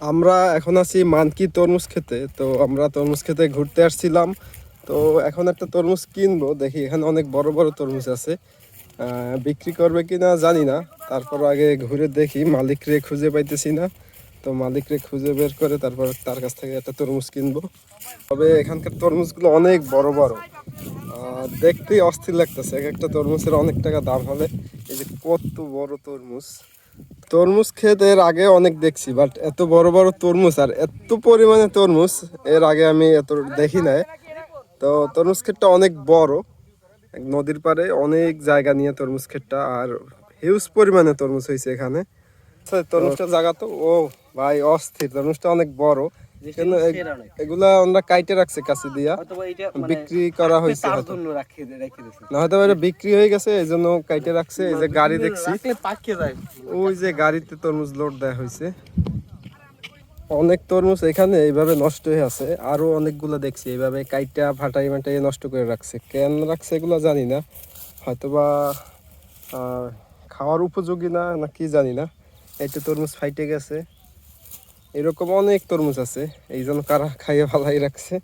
আমরা এখন আছি মানকি তরমুজ খেতে তো আমরা তরমুজ খেতে ঘুরতে আসছিলাম তো এখন একটা তরমুজ কিনবো দেখি এখানে অনেক বড় বড় তরমুজ আছে বিক্রি করবে কিনা জানি না তারপর আগে ঘুরে দেখি মালিকরে খুঁজে পাইতেছি না তো মালিকরে খুঁজে বের করে তারপর তার কাছ থেকে একটা তরমুজ কিনবো তবে এখানকার তরমুজগুলো অনেক বড় বড় দেখতেই অস্থির লাগতেছে। এক একটা তরমুজের অনেক টাকা দাম হবে। এই যে কত বড় তরমুজ। তরমুজ খেতে এর আগে অনেক দেখছি বাট এত বড় বড় তরমুজ আর এত পরিমাণে তরমুজ, এর আগে আমি এত দেখি নাই। তো তরমুজ ক্ষেতটা অনেক বড় নদীর পাড়ে অনেক জায়গা নিয়ে তরমুজ ক্ষেতটা, আর হিউজ পরিমাণে তরমুজ হয়েছে এখানে। তরমুজটা জায়গা তো, ও ভাই অস্থির, তরমুজটা অনেক বড়। এগুলা আমরা কাইটে রাখছি কাছে দিয়া। হয়তোবা এইটা মানে বিক্রি করা হয়েছে হয়তো। না হয়তো এটা বিক্রি হয়ে গেছে এই জন্য কাইটে রাখছে এই যে গাড়ি দেখছি। রাখলে পাকিয়ে যায়। ওই যে গাড়িতে তরমুজ লোড দেওয়া হয়েছে অনেক তরমুজ এখানে এইভাবে নষ্ট হয়ে আছে। আরও অনেকগুলো দেখছি এইভাবে কাইটা ফাটাই মাটাই নষ্ট করে রাখছে। কেন রাখছে এগুলো জানি না। হয়তোবা খাওয়ার উপযোগী না না কি জানি না। এইটা তরমুজ ফাইটে গেছে। এরকম অনেক তরমুজ আছে, এই জন্য কারা খাইয়ে ভালাই রাখছে।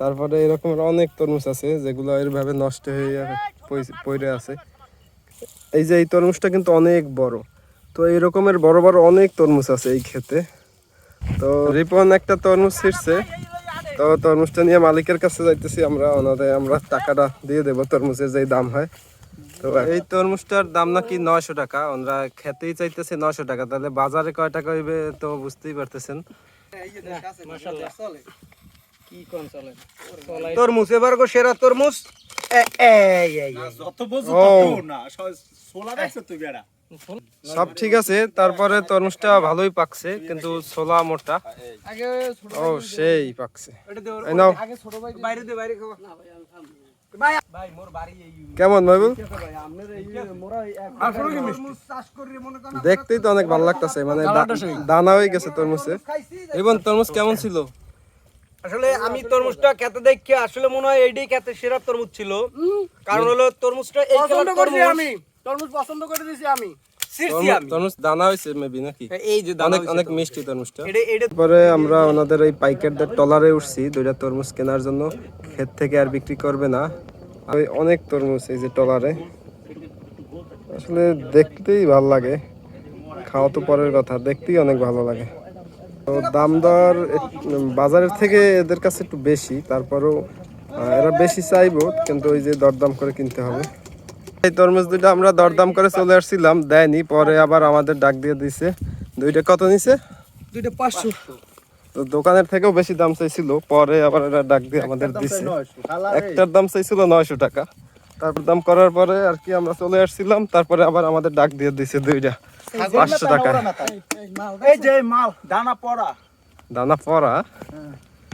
তারপরে এরকমের অনেক তরমুজ আছে যেগুলো এইভাবে নষ্ট হয়ে পড়ে আছে। এই যে এই তরমুজটা কিন্তু অনেক বড়। তো এই রকমের বড় বড় অনেক তরমুজ আছে এই ক্ষেতে। তো রিপন একটা তরমুজ ছিঁড়ছে। তো তরমুজটা নিয়ে মালিকের কাছে যাইতেছি আমরা, ওনাদের আমরা টাকাটা দিয়ে দেবো তরমুজের যেই দাম হয়। এই তরমুজটার দাম নাকি নয়শো টাকা। ওনারা খেতেই চাইতেছে নয়শো টাকা। তাহলে বাজারে কয় টাকা হইবে তো বুঝতেই পারতেছেন। কি কোন চলে তরমুজ এবার গো সেরা তরমুজ। সব ঠিক আছে তারপরে তরমুজটা ভালোই পাকছে কিন্তু ছোলা মোটা। ও সেই পাকছে। বাইরে দে বাইরে খাওয়া। কেমন মনে দেখতেই তো অনেক ভালো লাগতেছে মানে দানা হয়ে গেছে তরমুজে। এবং তরমুজ কেমন ছিল? আসলে আমি তরমুজটা খেতে দেখি আসলে মনে হয় এইটাই খেতে সেরা তরমুজ ছিল। কারণ হলো তরমুজটা এই তরমুজ। আমি। তরমুজ পছন্দ করে দিয়েছি আমি। তরমুজ- দানা হয়েছে মেবি নাকি? এই যে অনেক অনেক মিষ্টি তরমুজটা এটা এটা পরে আমরা ওনাদের এই পাইকারদের টলারে উঠছি দুইটা তরমুজ কেনার জন্য। ক্ষেত থেকে আর বিক্রি করবে না। অনেক তরমুজ এই যে টলারে আসলে দেখতেই ভালো লাগে। খাওয়া তো পরের কথা দেখতেই অনেক ভালো লাগে। তো দাম দর বাজারের থেকে এদের কাছে একটু বেশি তারপরেও আহ, এরা বেশি চাইব কিন্তু ওই যে দরদাম করে কিনতে হবে। এই তরমুজ দুইটা আমরা দরদাম করে চলে আসছিলাম দেয়নি পরে আবার আমাদের ডাক দিয়ে দিছে। দুইটা কত নিছে? দুইটা পাঁচশো। তো দোকানের থেকেও বেশি দাম চাইছিল পরে আবার এরা ডাক দিয়ে আমাদের দিছে। একটার দাম চাইছিল নয়শো টাকা। তারপর দাম করার পরে আর কি আমরা চলে আসছিলাম তারপরে আবার আমাদের ডাক দিয়ে দিছে দুইটা পাঁচশো টাকা। এই যে মাল দানা পড়া। দানা পরা